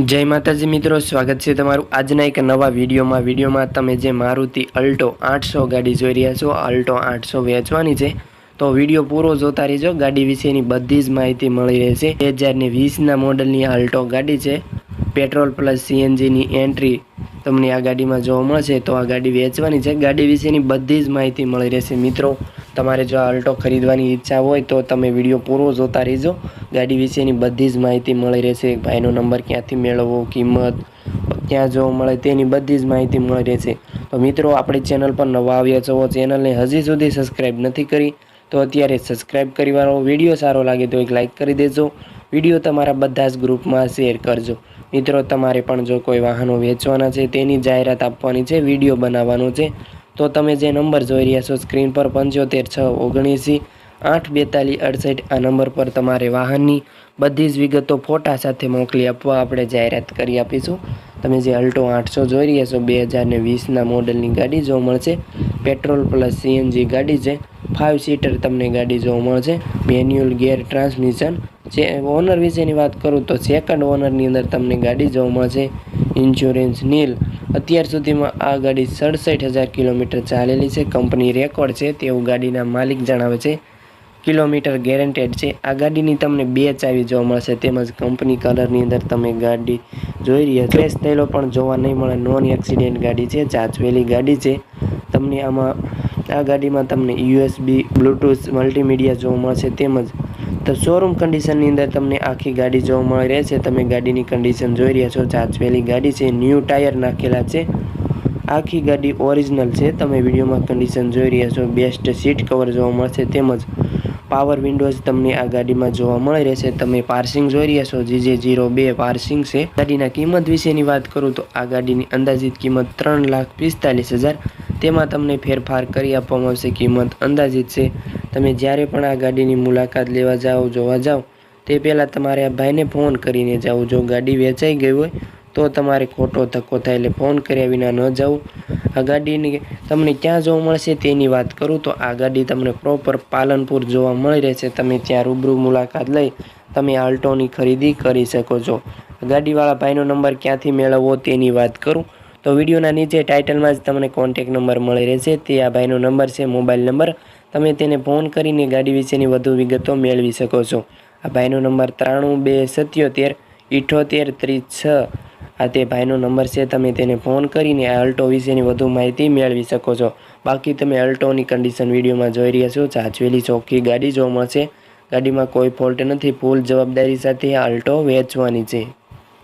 જય માતાજી મિત્રો, સ્વાગત છે તમારું આજના એક નવા વિડીયોમાં. વિડીયોમાં તમે જે મારુતિ અલ્ટો આઠસો ગાડી જોઈ રહ્યા છો, અલ્ટો આઠસો વેચવાની છે. તો વીડિયો પૂરો જોતા રહેજો, ગાડી વિશેની બધી જ માહિતી મળી રહેશે. બે હજારની વીસના મોડલની અલ્ટો ગાડી છે. પેટ્રોલ પ્લસ સીએનજીની એન્ટ્રી તમને આ ગાડીમાં જોવા મળશે. તો આ ગાડી વેચવાની છે. ગાડી વિશેની બધી જ માહિતી મળી રહેશે મિત્રો. તમારે જો અલ્ટો ખરીદવાની ઈચ્છા હોય તો તમે વીડિયો પૂરો જોતા રહેજો. ગાડી વિશેની બધી જ માહિતી મળી રહેશે. ભાઈનો નંબર ક્યાંથી મેળવવો, કિંમત ક્યાં જોવા મળે તેની બધી જ માહિતી મળી રહેશે. તો મિત્રો, આપણી ચેનલ પર નવા આવ્યા છો, ચેનલને હજી સુધી સબસ્ક્રાઈબ નથી કરી, તો અત્યારે સબસ્ક્રાઈબ કરી વાળો. વીડિયો સારો લાગે તો એક લાઇક કરી દેજો. વીડિયો તમારા બધા જ ગ્રુપમાં શેર કરજો. મિત્રો, તમારે પણ જો કોઈ વાહનો વેચવાના છે, તેની જાહેરાત આપવાની છે, વીડિયો બનાવવાનો છે તો તમે જે નંબર જોઈ રહ્યા છો, સ્ક્રીન પર પંચોતેર છ ઓગણીસી આઠ બેતાલીસ અડસઠ, આ નંબર પર તમારે વાહનની બધી જ વિગતો ફોટા સાથે મોકલી આપવા આપણે જાહેરાત કરી આપીશું. તમે જે અલ્ટો આઠસો જોઈ રહ્યા છો, બે હજારને વીસના મોડલની ગાડી જોવા મળશે. પેટ્રોલ પ્લસ સીએનજી ગાડી છે. ફાઇવ સીટર તમને ગાડી જોવા મળશે. મેન્યુઅલ ગેર ટ્રાન્સમિશન જે ઓનર વિશેની વાત કરું તો સેકન્ડ ઓનરની અંદર તમને ગાડી જોવા મળશે ઇન્સ્યોરન્સ નીલ. અત્યાર સુધીમાં આ ગાડી સડસઠ હજાર કિલોમીટર ચાલેલી છે. કંપની રેકોર્ડ છે તેવું ગાડીના માલિક જણાવે છે. કિલોમીટર ગેરંટેડ છે. આ ગાડીની તમને બે ચાવી જોવા મળશે. તેમજ કંપની કલરની અંદર તમે ગાડી જોઈ રહ્યા ક્રેશ થયેલો પણ જોવા નહીં મળે. નોન એક્સિડેન્ટ ગાડી છે. ચાચવેલી ગાડી છે. તમને આમાં આ ગાડીમાં તમને યુએસબી બ્લૂટૂથ મલ્ટીમીડિયા જોવા મળશે. તેમજ તો શોરૂમ કન્ડિશનની અંદર તમને આખી ગાડી જોવા મળી રહે છે. તમે ગાડીની કન્ડિશન જોઈ રહ્યા છો. ચાચવેલી ગાડી છે. ન્યૂ ટાયર નાખેલા છે. આખી ગાડી ઓરિજિનલ છે. તમે વિડીયોમાં કન્ડિશન જોઈ રહ્યા છો. બેસ્ટ સીટ કવર જોવા મળશે. તેમજ પાવર વિન્ડોઝ તમને આ ગાડીમાં જોવા મળી રહેશે. તમે પાર્સિંગ જોઈ રહ્યા છો. જીજે જીરો બે પાર્સિંગ છે. ગાડીના કિંમત વિશેની વાત કરું તો આ ગાડીની અંદાજિત કિંમત ત્રણ લાખ પિસ્તાલીસ હજાર તેમાં તમને ફેરફાર કરી આપવામાં આવશે. કિંમત અંદાજિત છે. તમે જ્યારે પણ આ ગાડીની મુલાકાત લેવા જાઓ, જોવા જાઓ, તે પહેલાં તમારે આ ભાઈને ફોન કરીને જાઓ. જો ગાડી વેચાઈ ગઈ હોય, તો તમારે ખોટો ધક્કો થાય એટલે ફોન કર્યા વિના ન જવું આ ગાડીની તમને ક્યાં જોવા મળશે તેની વાત કરું તો આ ગાડી તમને પ્રોપર પાલનપુર જોવા મળી રહેશે. તમે ત્યાં રૂબરૂ મુલાકાત લઈ તમે આલ્ટોની ખરીદી કરી શકો છો. ગાડીવાળા ભાઈનો નંબર ક્યાંથી મેળવવો તેની વાત કરું. તો વિડીયોના નીચે ટાઇટલમાં જ તમને કોન્ટેક નંબર મળી રહેશે. તે આ ભાઈનો નંબર છે મોબાઈલ નંબર તમે તેને ફોન કરીને ગાડી વિશેની વધુ વિગતો મેળવી શકો છો. આ ભાઈનો નંબર ત્રાણું બે સત્યોતેર ઇઠોતેર ત્રીસ છ. આ તે ભાઈનો નંબર છે, તમે તેને ફોન કરીને આ અલ્ટો વિશેની વધુ માહિતી મેળવી શકો છો. બાકી તમે અલ્ટોની કન્ડિશન વિડીયોમાં જોઈ રહ્યા છો ચાચવેલી ચોખ્ખી ગાડી જોવા મળશે, ગાડીમાં કોઈ ફોલ્ટ નથી ફૂલ જવાબદારી સાથે આ અલ્ટો વેચવાની છે.